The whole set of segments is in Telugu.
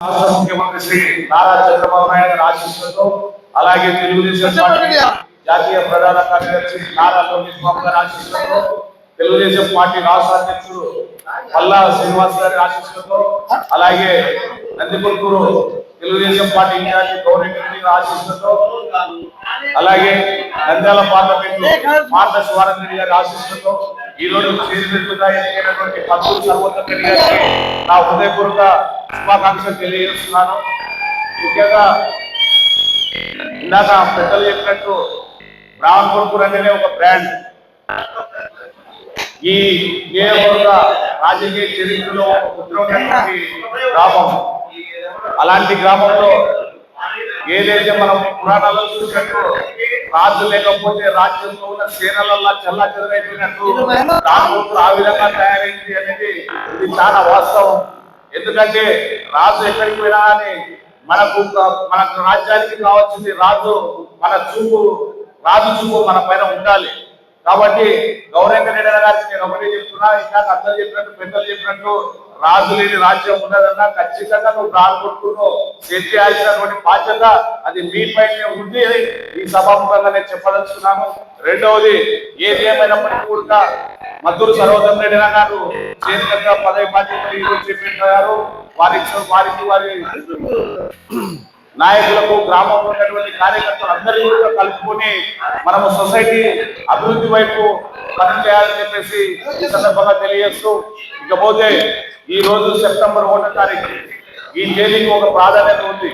రాష్ట్ర ముఖ్యమంత్రి శ్రీ నారా చంద్రబాబు నాయుడు గారి ఆశీస్సులతో అలాగే తెలుగుదేశం పార్టీ జాతీయ ప్రధాన కార్యదర్శి నారా లోకేష్ బాబు గారి ఆశీస్సులతో తెలుగుదేశం పార్టీ రాష్ట్ర అధ్యక్షుడు పల్లా శ్రీనివాస్ గారి ఆశీస్సులతో అలాగే నందికొట్కూరు తెలుగుదేశం పార్టీ ఇన్ఛార్జి గౌరీ రెడ్డి ఆశీస్సులతో అలాగే నంద్యాల పార్లమెంట్ మార్త శివానంద రెడ్డి గారి ఆశీస్సులతో ఈ రోజు చేసినట్టుగా ఎన్నికైనటువంటి పద్మూడు సర్వోత్తమ గారికి నా హృదయపూర్వక శుభాకాంక్షలు తెలియజేస్తున్నాను. ముఖ్యంగా ఇందాక పెద్దలు చెప్పినట్టు బ్రాహ్మణపూర్ అంటేనే ఒక బ్రాండ్ ఈ నియోజకవర్గ రాజకీయ చరిత్రలో ఒక ముద్ర ఉన్నటువంటి గ్రామం. అలాంటి గ్రామంలో ఏదైతే మనం పురాణాల్లో చూసినట్టు రాజు లేకపోతే రాజ్యంలో ఉన్న సేనలల్లా చల్లా చెదరైపోయినట్టు రాజు ఆ విధంగా తయారైంది అనేది ఇది చాలా వాస్తవం. ఎందుకంటే రాజు ఎక్కడికి పోయినా అని మనకు మనకు రాజ్యానికి కావాల్సింది రాజు మన చూపు రాజు చూపు మన పైన ఉండాలి. కాబట్టి గౌరవ రెడ్డి గారికి నేను ఒకటే చెప్తున్నా ఇంకా అందరు చెప్పినట్టు పెద్దలు చెప్పినట్టు రాజు లేని రాజ్యం ఉన్నదన్నా ఖచ్చితంగా నువ్వు ప్రాణం కొట్టుకున్నావు చేయాల్సినటువంటి బాధ్యత అది మీ పైన ఉంది అని ఈ సభాముఖంగా నేను చెప్పదలుచుకున్నాను. రెండవది ఏది ఏమైనప్పటికీ కూడా మద్దూరు సర్వోదం రెడ్డి గారు చేతిగా పదవి బాధ్యతలు ఈరోజు చెప్పినారు వారికి వారికి వారి నాయకులకు గ్రామంలో ఉన్నటువంటి కార్యకర్తలు అందరినీ కూడా కలుపుకొని మనము సొసైటీ అభివృద్ధి వైపు పని చేయాలని చెప్పేసి ఈ సందర్భంగా తెలియజేస్తూ ఇకపోతే ఈ రోజు సెప్టెంబర్ ఒకటో తారీఖు. ఈ తేదీకి ఒక ప్రాధాన్యత ఉంది.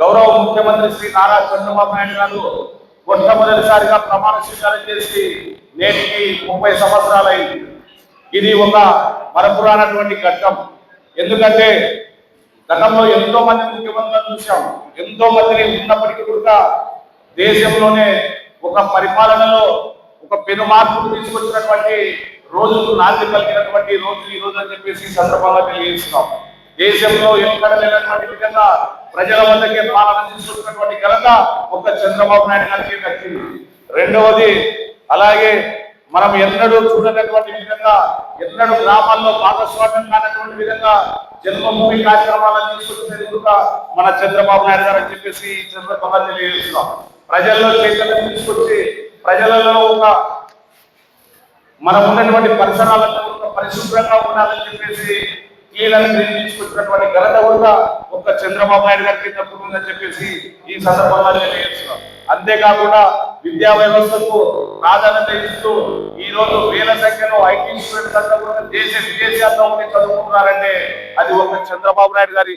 గౌరవ ముఖ్యమంత్రి శ్రీ నారా చంద్రబాబు నాయుడు గారు మొట్టమొదటిసారిగా ప్రమాణ స్వీకారం చేసి నేటికి ముప్పై సంవత్సరాలైంది. ఇది ఒక మరపురానటువంటి ఘట్టం. ఎందుకంటే గతంలో ఎంతో మంది ముఖ్యమంత్రులను చూశాం. ఎంతో మందిని ఉన్నప్పటికీ కూడా దేశంలోనే ఒక పరిపాలనలో ఒక పెను మార్పులు తీసుకొచ్చినటువంటి రోజుకు నాంది పలికినటువంటి రోజు ఈ రోజు అని చెప్పేసి సందర్భంగా తెలియజేస్తున్నాం. దేశంలో ఎక్కడ లేనటువంటి విధంగా ప్రజల వద్దకే పాలన తీసుకుంటున్నటువంటి ఘనత ఒక చంద్రబాబు నాయుడు గారికి దక్కింది. రెండవది అలాగే మనం ఎన్నడూ చూడనటువంటి విధంగా ఎన్నడూ గ్రామాల్లో భాగస్వామ్యం కానటువంటి విధంగా జన్మభూమి కార్యక్రమాలను తీసుకొచ్చినది కూడా మన చంద్రబాబు నాయుడు గారు అని చెప్పేసి ఈ చంద్రబాబు తెలియజేస్తున్నాం. ప్రజల్లో చైతన్యం తీసుకొచ్చి ప్రజలలో ఒక మనం ఉన్నటువంటి పరిసరాలను పరిశుభ్రంగా ఉండాలని చెప్పేసి క్లీన్ తీసుకొచ్చినటువంటి ఘనత కూడా ఒక చంద్రబాబు నాయుడు గారికి తప్పుతుందని చెప్పేసి ఈ సందర్భంగా తెలియజేస్తున్నాం. అంతేకాకుండా విద్యా వ్యవస్థకు ప్రాధాన్యత ఇస్తూ ఈ రోజు వేల సంఖ్యలో ఐటీ స్టూడెంట్స్ అంతా కూడా దేశ విదేశాల్లో ఉండి చదువుకుంటున్నారంటే అది ఒక చంద్రబాబు నాయుడు గారి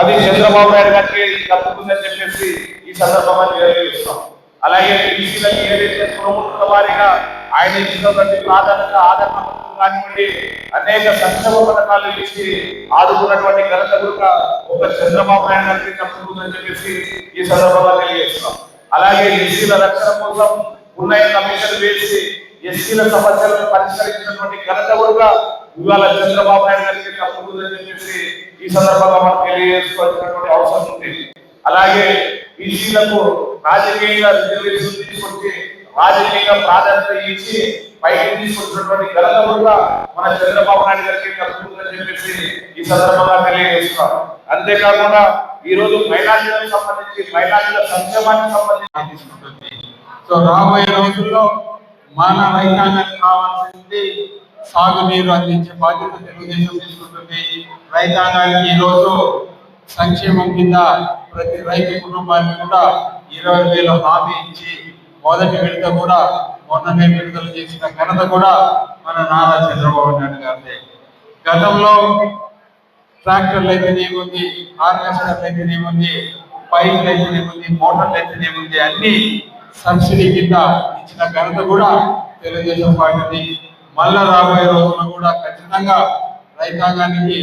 అది చంద్రబాబు నాయుడు గారికి తప్పుతుందని చెప్పేసి ఈ సందర్భంగా తెలియజేస్తున్నాం. అలాగే బీసీలకు ఏదైతే కులముల వారిగా ఆయన ఇచ్చినటువంటి ప్రాధాన్యత ఆదరణ కానివ్వండి అనేక సంక్షేమ పథకాలు ఇచ్చి ఆదుకున్నటువంటి ఘనత కూడా ఒక చంద్రబాబు నాయుడు గారికి తప్పుతుందని చెప్పేసి ఈ సందర్భంగా తెలియజేస్తున్నాం. అలాగే ఎస్సీల రక్షణ కోసం ఉన్న కమిషన్ వేసి ఎస్సీల సమస్యలను పరిష్కరించినటువంటి ఘనత కూడా ఇవాళ చంద్రబాబు నాయుడు గారికి తప్పుతుందని చెప్పేసి ఈ సందర్భంగా మనం తెలియజేసుకోవాల్సినటువంటి అవసరం ఉంది. అలాగే బీసీలకు రాజకీయంగా రిజర్వేషన్ తీసుకొచ్చి రాజకీయంగా ప్రాధాన్యత ఇచ్చి పైకి తీసుకొచ్చినటువంటి ఘనత కూడా మన చంద్రబాబు నాయుడు గారికి తప్పుతుందని చెప్పేసి ఈ సందర్భంగా తెలియజేస్తున్నాం. అంతేకాకుండా ఈ రోజు మైనార్టీలకు సంబంధించి మైనార్టీల సంక్షేమానికి సంబంధించి. తీసుకుంటుంది సో రాబోయే రోజుల్లో మన రైతాంగానికి కావాల్సింది సాగునీరు అందించే బాధ్యత తెలుగుదేశం తీసుకుంటుంది. రైతాంగానికి ఈరోజు సంక్షేమం కింద ప్రతి రైతు కుటుంబానికి కూడా ఇరవై వేల హామీ ఇచ్చి మొదటి విడత కూడా మొన్ననే విడుదల చేసిన ఘనత కూడా మన నారా చంద్రబాబు నాయుడు గారిదే. గతంలో ట్రాక్టర్లు అయితేనేముంది హార్వెస్టర్లు అయితేనేముంది పైపులు అయితేనేముంది మోటార్లు అయితేనేముంది అన్ని సబ్సిడీ కింద ఇచ్చిన ఘనత కూడా తెలుగుదేశం పార్టీది. మళ్ళా రాబోయే రోజుల్లో కూడా ఖచ్చితంగా రైతాంగానికి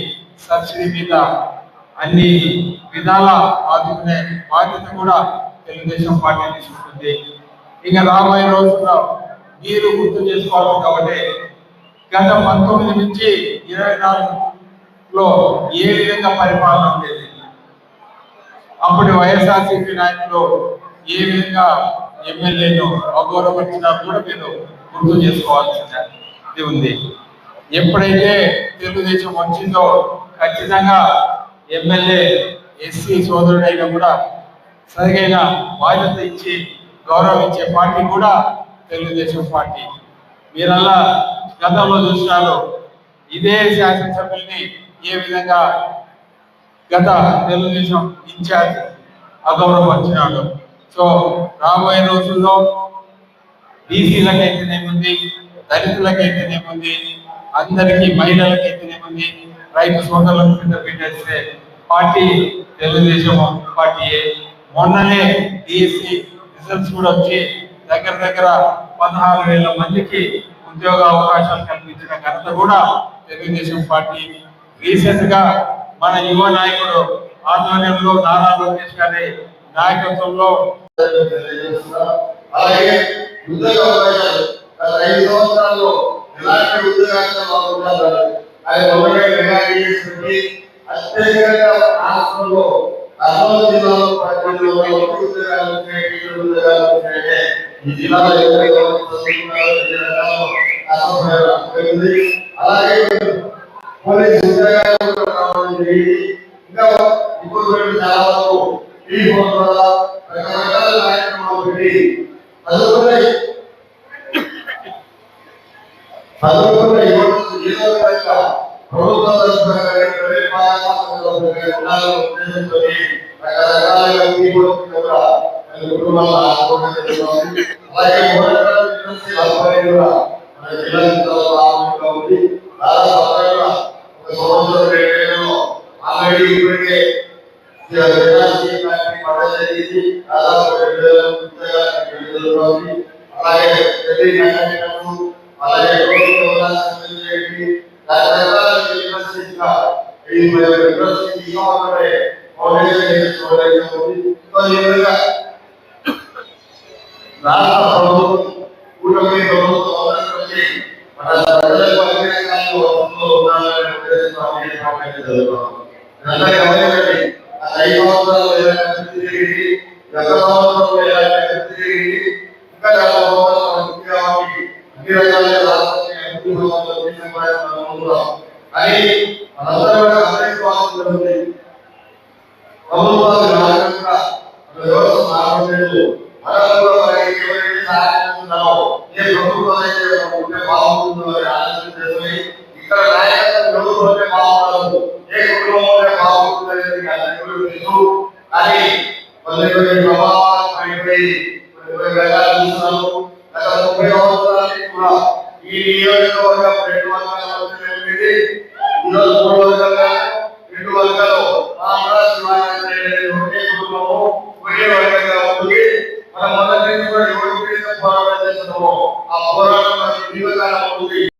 సబ్సిడీ మీద అన్ని విధాల ఆదుకునే బాధ్యత కూడా తెలుగుదేశం పార్టీ తీసుకుంటుంది. ఇక రాబోయే రోజుల్లో మీరు గుర్తు చేసుకోవాలి కాబట్టి గత పంతొమ్మిది నుంచి ఇరవై నాలుగులో ఏ విధంగా పరిపాలన ఉండేది? అప్పటి వైఎస్ఆర్సీపీ నాయకులు ఏ విధంగా ఎమ్మెల్యేను అగౌరవపరిచినా కూడా మీరు గుర్తు చేసుకోవాల్సింది. ఉంది. ఎప్పుడైతే తెలుగుదేశం వచ్చిందో ఖచ్చితంగా ఎమ్మెల్యే ఎస్సీ సోదరుడైనా కూడా సరిగైన బాధ్యత ఇచ్చి గౌరవించే పార్టీ కూడా తెలుగుదేశం పార్టీ. మీరల్లా గతంలో చూసినారు ఇదే శాసనసభ్యుల్ని ఏ విధంగా గత తెలుగుదేశం ఇన్ఛార్జ్ అగౌరవపరిచినాడు సో రాబోయే రోజుల్లో బీసీలకైతేనేముంది దళితులకైతేనేముంది అందరికీ మహిళలకైతేనేముంది రైతు సోదరులకు కింద పెట్టేస్తే పార్టీ తెలుగుదేశం పార్టీయే. మొన్ననే డిఎస్సి రిజల్ట్స్ కూడా వచ్చి దగ్గర దగ్గర పదహారు వేల మందికి ఉద్యోగ అవకాశాలు కల్పించిన ఘనత కూడా తెలుగుదేశం పార్టీ. రీసెంట్గా మన యువ నాయకుడు ఆధ్వర్యంలో నారా లోకేష్ గారి నాయకత్వంలో అలాగే ఉద్యోగ అవకాశాలు ఐదు సంవత్సరాల్లో ఎలాంటి ఉద్యోగాలు అది అత్యధికంగా రాష్ట్రంలో కర్నూలు జిల్లాలో పద్దెనిమిది వందల ఉద్యోగాలు ఉద్యోగాలు ఈ జిల్లాలో ఎవరైతే అలాగే ఉద్యోగాలు రావడం జరిగింది ఇంకా ఇప్పుడు చాలా వరకు ఈ ఫోన్ ద్వారా రకరకాల కార్యక్రమాలు పెట్టి చదువుకునే ప్రభుత్వ రకరకాలుగా అలాగే రాష్ట్ర ప్రభుత్వం కూటమి ప్రభుత్వం మన ప్రజలకు అన్ని ఉండాలనే ఉద్దేశంతో గమనించండి. ఐదు సంవత్సరాలు గత ఇంకా సంవత్సరాలు అన్ని కూడా గమనించుకోవాల్సింది ఉంది. ప్రభుత్వాలు రాకుండా వ్యవస్థ మారలేదు. మనం కూడా ఏ ప్రభుత్వం అయితే ఉంటే బాగుంటుందో ఆలోచన చేసుకొని ఇక్కడ నాయకత్వం ఉంటే బాగుండదు ఏ కుటుంబం ఉంటే బాగుంటుంది అనేది తెలుసు కానీ కొన్ని కొన్ని ప్రభావాలు పడిపోయి కొన్ని కొన్ని రకాలు చూస్తున్నాము గత ముప్పై సంవత్సరాలకి కూడా ఈ నియోజకవర్గం రెండు వందల మధ్య ఉండేది ఈరోజు మూడు వర్గాలుగా రెండు వర్గాలు ఆంధ్ర శివాజీ ఒకే కుటుంబము ఒకే వర్గంగా ఉంటుంది మనం మొదటి నుంచి కూడా ఎవరి పోరాటం చేస్తున్నామో ఆ పోరాటం మనకి దీర్ఘకాలం ఉంటుంది